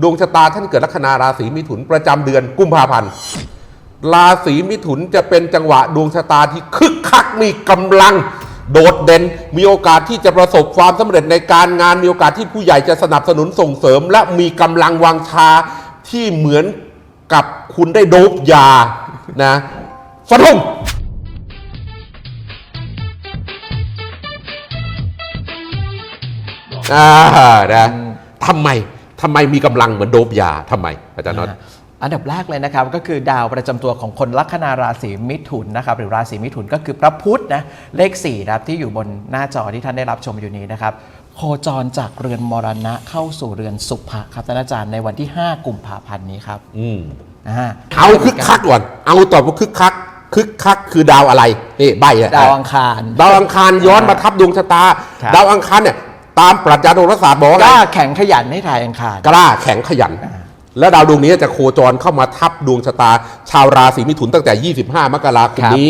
ดวงชะตาท่านเกิดลัคนาราศีมิถุนประจำเดือนกุมภาพันธ์ราศีมิถุนจะเป็นจังหวะดวงชะตาที่คึกคักมีกำลังโดดเด่นมีโอกาสที่จะประสบความสำเร็จในการงาน มีโอกาสที่ผู้ใหญ่จะสนับสนุนส่งเสริม และมีกำลังวังชาที่เหมือนกับคุณได้โดบยานะฟันธงอ่านะทำไม ทำไมมีกำลังเหมือนโดบยาทำไมอาจารย์น็อตอ่าอันดับแรกเลยนะครับก็คือดาวประจำตัวของคนลัคนาราศีมิถุนนะครับหรือราศีมิถุนก็คือพระพุธนะเลข4นะครับที่อยู่บนหน้าจอที่ท่านได้รับชมอยู่นี้นะครับโคจรจากเรือนมรณะเข้าสู่เรือนสุภะครับท่านอาจารย์ในวันที่ 5 กุมภาพันธ์นี้ครับอืมอ่าเอาคึกคักก่อน เอาตอบว่าคึกคัก คึกคักคือดาวอะไรนี่ใบอะดาวอังคาร ดาวอังคารย้อนมาทับดวงชะตา ครับ ดาวอังคารเนี่ย ตามปรัชญาโหราศาสตร์บอกว่ากไงล้าแข็งขยันให้ทายอังคารกล้าแข็งขยัน แล้วดาวดวงนี้จะโคจรเข้ามาทับดวงชะตา ชาวราศีมิถุนตั้งแต่ 25 มกราคมครับนี้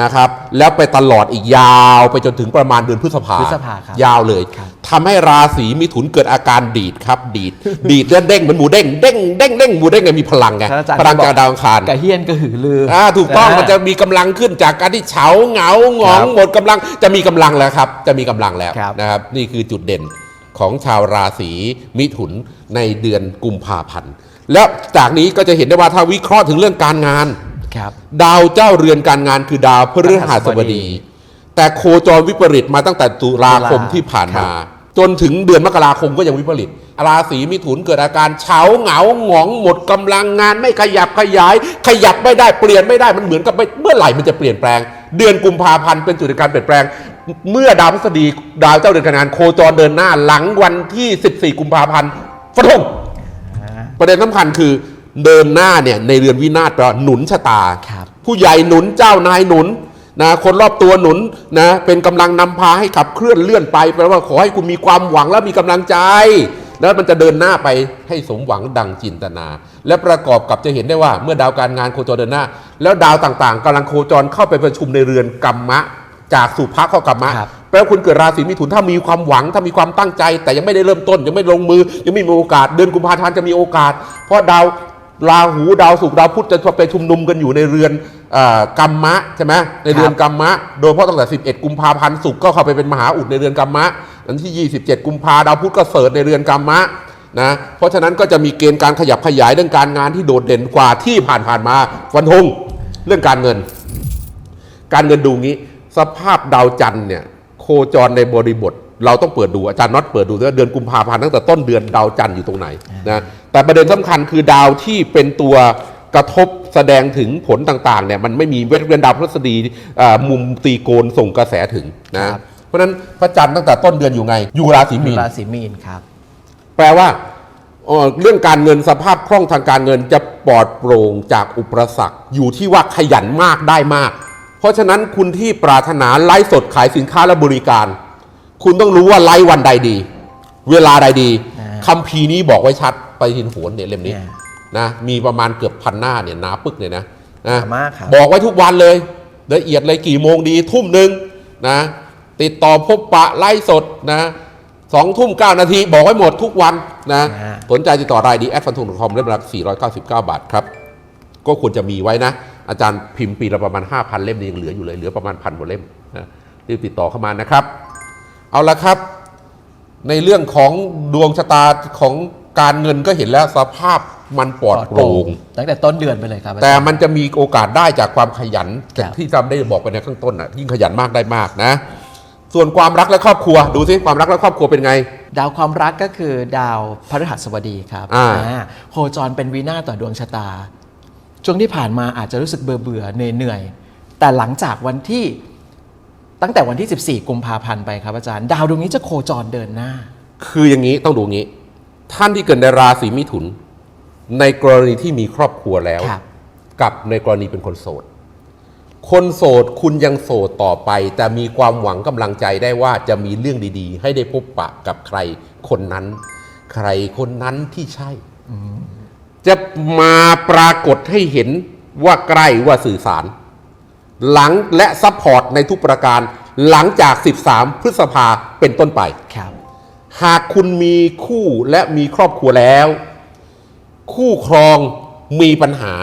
นะครับแล้วไปตลอดอีกยาวไปจนถึงประมาณเดือนพฤษภาพฤษภาครับยาวเลยครับทำให้ราศีมิถุนเกิดอาการดีดครับดีดดีดเด้งเด้งเหมือนหมูเด้งเด้งเด้งเด้งหมูเด้งไงมีพลังไงท่านอาจารย์พลังบอกจากดาวอังคารกระเฮียนกระหือรือออ่าถูกต้องามันจะมีกำลังขึ้นจากการที่เฉาเหงาหงองครับหมดกำลังจะมีกำลังแล้วครับ จะมีกำลังแล้วครับนะครับนี่คือจุดเด่นของชาวราศีมิถุนในเดือนกุมภาพันธ์แล้วจากนี้ก็จะเห็นได้ว่าถ้าวิเคราะห์ถึงเรื่องการงานครับ ดาวเจ้าเรือนการงานคือดาวพฤหัสบดี แต่โคจรวิปริตมาตั้งแต่ตุลาคมตุลาที่ผ่านครัมาบจนถึงเดือนมกราคมก็ยังวิปริตราศีมิถุนเกิดอาการเฉาเหงาหงองหมดกำลังงานไม่ขยับขยาย ขยับไม่ได้เปลี่ยนไม่ได้มันเหมือนกับไม่เมื่อไหร่มันจะเปลี่ยนแปลง เดือนกุมภาพันธ์เป็นจุดในการเปลี่ยนแปลง เมื่อดาวพฤษฎีดาวเจ้าเรือนการงานโคจรเดินหน้าหลังวันที่ 14 กุมภาพันธ์ฟันธงประเด็นสำคัญคือ เดินหน้าเนี่ยในเรือนวินาศแปลว่าหนุนชะตาครับผู้ใหญ่หนุนเจ้านายหนุนนะคนรอบตัวหนุนนะเป็นกำลังนำพาให้ขับเคลื่อนเลื่อนไปแปลว่าขอให้คุณมีความหวังและมีกำลังใจ แล้วมันจะเดินหน้าไปให้สมหวังดังจินตนา และประกอบกับจะเห็นได้ว่าเมื่อดาวการงานโคจรเดินหน้า แล้วดาวต่างๆกำลังโคจรเข้าไปประชุมในเรือนกรรมะ จากสุภะเข้ากรรมะครับแปลว่าคุณเกิดราศีมิถุนถ้ามีความหวังถ้ามีความตั้งใจ แต่ยังไม่ได้เริ่มต้น ยังไม่ลงมือ ยังไม่มีโอกาสเดือนกุมภาพันธ์จะมีโอกาส เพราะดาว ราหูดาวศุกร์ดาวพุธจะไปชุมนุมกันอยู่ในเรือนเออกรรมะใช่ไหมในเรือนกรรมะ โดยเฉพาะตั้งแต่ 11 กุมภาพันธ์ศุกร์ก็เข้าไปเป็นมหาอุดในเรือนกรรมะวันที่ 27 กุมภาดาวพุธก็เสริฐในเรือนกรรมะนะเพราะฉะนั้นก็จะมีเกณฑ์การขยับขยายเรื่องการงานที่โดดเด่นกว่าที่ผ่านผ่านๆมาฟันธงเรื่องการเงิน การเงินดูงี้ สภาพดาวจันทร์เนี่ยโคจรในบริบท เราต้องเปิดดูอาจารย์น็อตเปิดดูว่าเดือนกุมภาพันธ์ตั้งแต่ต้นเดือนดาวจันทร์อยู่ตรงไหนนะ แต่ประเด็นสำคัญคือดาวที่เป็นตัวกระทบแสดงถึงผลต่างๆเนี่ยมันไม่มีเว้นเว้นดาวพฤษฎีอ่ามุมตีโกนส่งกระแสถึงนะครับเพราะฉะนั้นพระจันทร์ตั้งแต่ต้นเดือนอยู่ไง อยู่ราศีมีนราศีมีนครับ แปลว่าเอ่อเรื่องการเงินสภาพคล่องทางการเงินจะปลอดโปร่งจากอุปสรรคอยู่ที่ว่าขยันมากได้มาก เพราะฉะนั้นคุณที่ปรารถนาไลฟ์สดขายสินค้าและบริการ คุณต้องรู้ว่าไลฟ์วันใดดี เวลาใดดีอ่าคำพีร์นี้บอกไว้ชัด ไปทินโหวนเนี่ยเล่มนี้เนี่ยนะมีประมาณเกือบพันหน้าเนี่ยหนาปึกเลยนะนะหนามากครับบอกไว้ทุกวันเลยละเอียดเลยกี่โมงดีทุ่มหนึ่งนะติดต่อพบปะไลฟ์สดนะสองทุ่มเก้านาทีบอกไว้หมดทุกวันนะอ่าสนใจติดต่อรายดีแอดฟันทงคอมเล่มละ499 บาทครับ ก็ควรจะมีไว้นะ อาจารย์พิมพ์ปีละประมาณ 5,000 เล่มนี่ยังเหลืออยู่เลยเหลือประมาณพันกว่าเล่มนะรีบติดต่อเข้ามานะครับ เอาละครับ ในเรื่องของดวงชะตาของ การเงินก็เห็นแล้วสภาพมันปลอดโปร่งตั้งแต่ต้นเดือนไปเลยครับอาจารย์แต่มันจะมีโอกาสได้จากความขยันครับที่จำได้บอกไปในข้างต้นอะยิ่งขยันมากได้มากนะ ส่วนความรักและครอบครัว ดูซิความรักและครอบครัวเป็นไง ดาวความรักก็คือดาวพฤหัสบดีครับอ่าอ่าโคจรเป็นวินาศต่อดวงชะตา ช่วงที่ผ่านมาอาจจะรู้สึกเบื่อเบื่อเหนื่อยเหนื่อยๆแต่หลังจากวันที่ตั้งแต่วันที่ 14 กุมภาพันธ์ไปครับอาจารย์ ดาวดวงนี้จะโคจรเดินหน้า คืออย่างนี้ต้องดูงี้ ท่านที่เกิดในราศีมิถุน ในกรณีที่มีครอบครัวแล้วครับกับในกรณีเป็นคนโสด คนโสดคุณยังโสดต่อไป แต่มีความหวังกำลังใจได้ว่าจะมีเรื่องดีๆ ให้ได้พบปะกับใครคนนั้น ใครคนนั้นที่ใช่จะมาปรากฏให้เห็นว่าใกล้ว่าสื่อสาร หลังและซัพพอร์ตในทุกประการ หลังจาก 13 พฤษภาเป็นต้นไปครับ หากคุณมีคู่และมีครอบครัวแล้ว คู่ครองมีปัญหา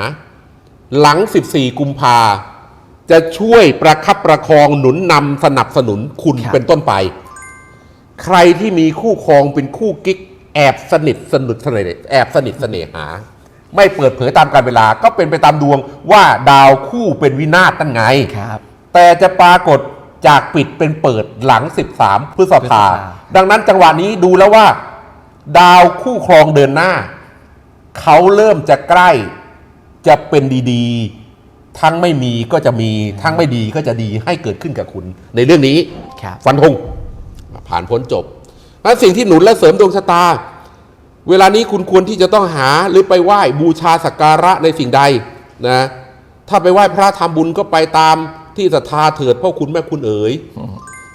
หลัง 14 กุมภาจะช่วยประคับประคองหนุนนำสนับสนุนคุณครับเป็นต้นไป ใครที่มีคู่ครองเป็นคู่กิ๊ก แอบสนิทสนุทเสน่ห์แอบสนิทเสน่หา ไม่เปิดเผยตามการเวลาก็เป็นไปตามดวงว่าดาวคู่เป็นวินาศตั้งไงครับแต่จะปรากฏ จากปิดเป็นเปิดหลัง 13พฤษภาพฤษภา ดังนั้นจังหวะนี้ดูแล้วว่า ดาวคู่ครองเดินหน้า เขาเริ่มจะใกล้จะเป็นดีๆ ทั้งไม่มีก็จะมีทั้งไม่ดีก็จะดีให้เกิดขึ้นกับคุณ ในเรื่องนี้ครับฟันธงผ่านพ้นจบและสิ่งที่หนุนและเสริมดวงชะตา เวลานี้คุณควรที่จะต้องหาหรือไปไหว้บูชาสักการะในสิ่งใดนะถ้าไปไหว้พระทำบุญก็ไปตาม ที่ศรัทธาเถิดพ่อคุณแม่คุณเอ๋ย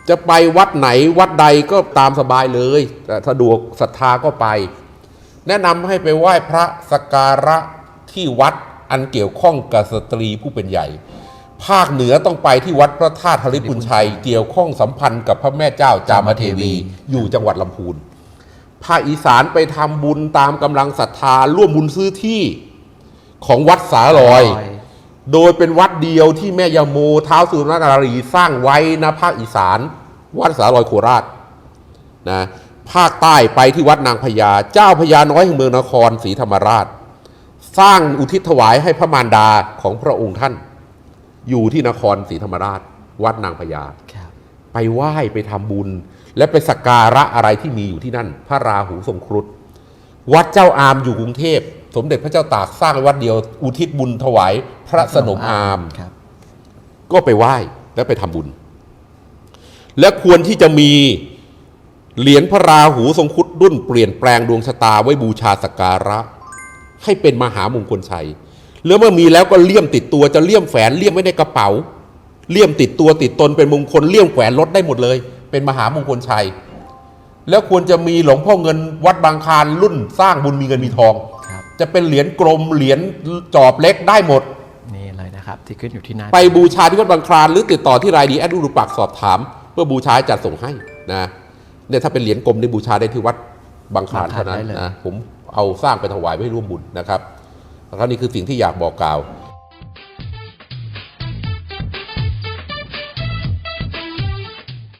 จะไปวัดไหนวัดใดก็ตามสบายเลยแต่สะดวกศรัทธาก็ไป แนะนำให้ไปไหว้พระสักการะที่วัดอันเกี่ยวข้องกับสตรีผู้เป็นใหญ่ ภาคเหนือต้องไปที่วัดพระธาตุธริพุนชัย เกี่ยวข้องสัมพันธ์กับพระแม่เจ้าจามเทวี อยู่จังหวัดลำพูนภาคอีสานไปทำบุญตามกำลังศรัทธาร่วมบุญซื้อที่ของวัดสาลอย โดยเป็นวัดเดียวที่แม่ยาโมเท้าวสุรนารีสร้างไว้นะภาคอีสาน วัดสาลอยโคราชนะภาคใต้ไปที่วัดนางพญาเจ้าพญาน้อยแห่งเมืองนครศรีธรรมราช สร้างอุทิศถวายให้พระมารดาของพระองค์ท่าน อยู่ที่นครศรีธรรมราช วัดนางพญาครับไปไหว้ไปทำบุญ และไปสักการะอะไรที่มีอยู่ที่นั่น พระราหูทรงครุฑวัดเจ้าอามอยู่กรุงเทพ สมเด็จพระเจ้าตากสร้างไว้วัดเดียว อุทิศบุญถวาย พระสนมอามครับ ก็ไปไหว้และไปทำบุญ และควรที่จะมีเหรียญพระราหูทรงครุฑรุ่นเปลี่ยนแปลงดวงชะตาไว้บูชาสักการะ ให้เป็นมหามงคลชัยแล้วเมื่อมีแล้วก็เลี่ยมติดตัวจะเลี่ยมแฝนเลี่ยมไว้ในกระเป๋า เลี่ยมติดตัวติดตนเป็นมงคลเลี่ยมแขวนรถได้หมดเลย เป็นมหามงคลชัย แล้วควรจะมีหลวงพ่อเงินวัดบางคลานรุ่นสร้างบุญมีเงินมีทองครับ จะเป็นเหรียญกลมเหรียญจอบเล็กได้หมด นี่เลยนะครับ ที่ขึ้นอยู่ที่หน้าไปบูชาที่วัดบางคลานหรือติดต่อที่รายดีแอดดูปักสอบถาม เพื่อบูชาให้จัดส่งให้นะเนี่ยถ้าเป็นเหรียญกลมในบูชาได้ที่วัดบางคลานเท่านั้นนะผมเอาสร้างไปถวายไว้ให้ร่วมบุญนะครับแล้วก็นี่คือสิ่งที่อยากบอกกล่าว